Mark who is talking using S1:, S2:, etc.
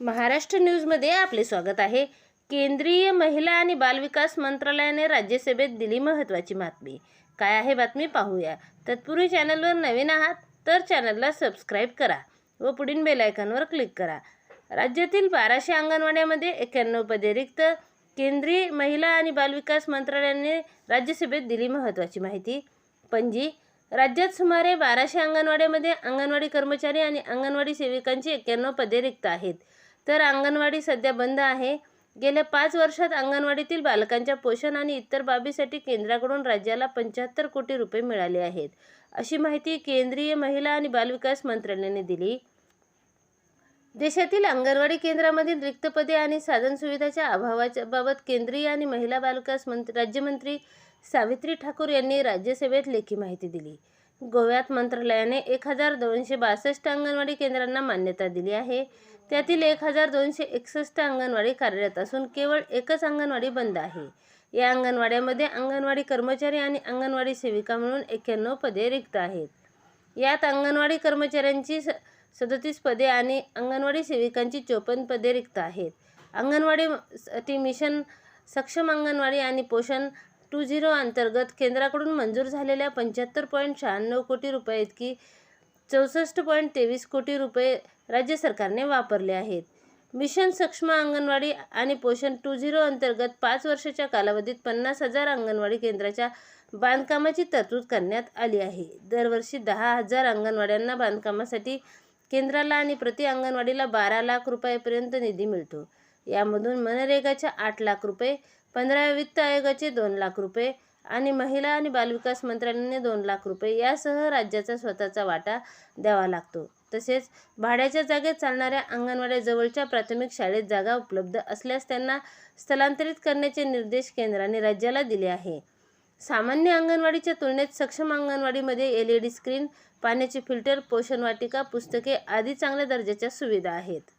S1: महाराष्ट्र न्यूजमध्ये आपले स्वागत आहे. केंद्रीय महिला आणि बालविकास मंत्रालयाने राज्यसभेत दिली महत्त्वाची बातमी. काय आहे बातमी पाहूया. तत्पूर्वी चॅनलवर नवीन आहात तर चॅनलला सबस्क्राईब करा व पुढील बेलायकॉनवर क्लिक करा. राज्यातील बाराशे अंगणवाड्यामध्ये एक्याण्णव पदे रिक्त केंद्रीय महिला आणि बालविकास मंत्रालयाने राज्यसभेत दिली महत्त्वाची माहिती. पणजी राज्यात सुमारे बाराशे अंगणवाड्यामध्ये अंगणवाडी कर्मचारी आणि अंगणवाडी सेविकांची एक्क्याण्णव पदे रिक्त आहेत. तर अंगणवाडी सध्या बंद आहे. गेल्या पाच वर्षात अंगणवाडीतील बालकांच्या पोषण आणि इतर बाबीसाठी केंद्राकडून राज्याला पंच्याहत्तर कोटी रुपये मिळाले आहेत अशी माहिती केंद्रीय महिला आणि बालविकास मंत्रालयाने दिली. देशातील अंगणवाडी केंद्रामधील रिक्त पदे आणि साधनसुविधाच्या अभावाच्या बाबत केंद्रीय आणि महिला बालविकास मंत्र राज्यमंत्री सावित्री ठाकूर यांनी राज्यसभेत लेखी माहिती दिली. गोव्यात मंत्रालयाने एक हजार दोनशे बासष्ट अंगणवाडी केंद्रांना मान्यता दिली आहे. त्यातील एक हजार दोनशे एकसष्ट अंगणवाडी कार्यरत असून केवळ एकच अंगणवाडी बंद आहे. या अंगणवाड्यामध्ये अंगणवाडी कर्मचारी आणि अंगणवाडी सेविका म्हणून एक्क्याण्णव पदे रिक्त आहेत. यात अंगणवाडी कर्मचाऱ्यांची स सदतीस पदे आणि अंगणवाडी सेविकांची चोपन्न पदे रिक्त आहेत. अंगणवाडी मिशन सक्षम अंगणवाडी आणि पोषण टू झिरो अंतर्गत केंद्राकडून मंजूर झालेल्या पंच्याहत्तर पॉईंट शहाण्णव कोटी रुपये इतकी चौसष्ट पॉईंट तेवीस कोटी रुपये राज्य सरकारने वापरले आहेत. मिशन सक्षम अंगणवाडी आणि पोषण टू झिरो अंतर्गत पाच वर्षाच्या कालावधीत पन्नास हजार अंगणवाडी केंद्राच्या बांधकामाची तरतूद करण्यात आली आहे. दरवर्षी दहा हजार अंगणवाड्यांना बांधकामासाठी केंद्राला आणि प्रति अंगणवाडीला बारा लाख रुपयापर्यंत निधी मिळतो. यामधून मनरेगाच्या आठ लाख रुपये पंधराव्या वित्त आयोगाचे दोन लाख रुपये आणि महिला आणि बालविकास मंत्रालयाने दोन लाख रुपये यासह राज्याचा स्वतःचा वाटा द्यावा लागतो. तसेच भाड्याच्या जागेत चालणाऱ्या अंगणवाड्याजवळच्या प्राथमिक शाळेत जागा उपलब्ध असल्यास त्यांना स्थलांतरित करण्याचे निर्देश केंद्राने राज्याला दिले आहे. सामान्य अंगणवाडीच्या तुलनेत सक्षम अंगणवाडीमध्ये एल ई डी स्क्रीन पाण्याचे फिल्टर पोषण वाटिका पुस्तके आदी चांगल्या दर्जाच्या सुविधा आहेत.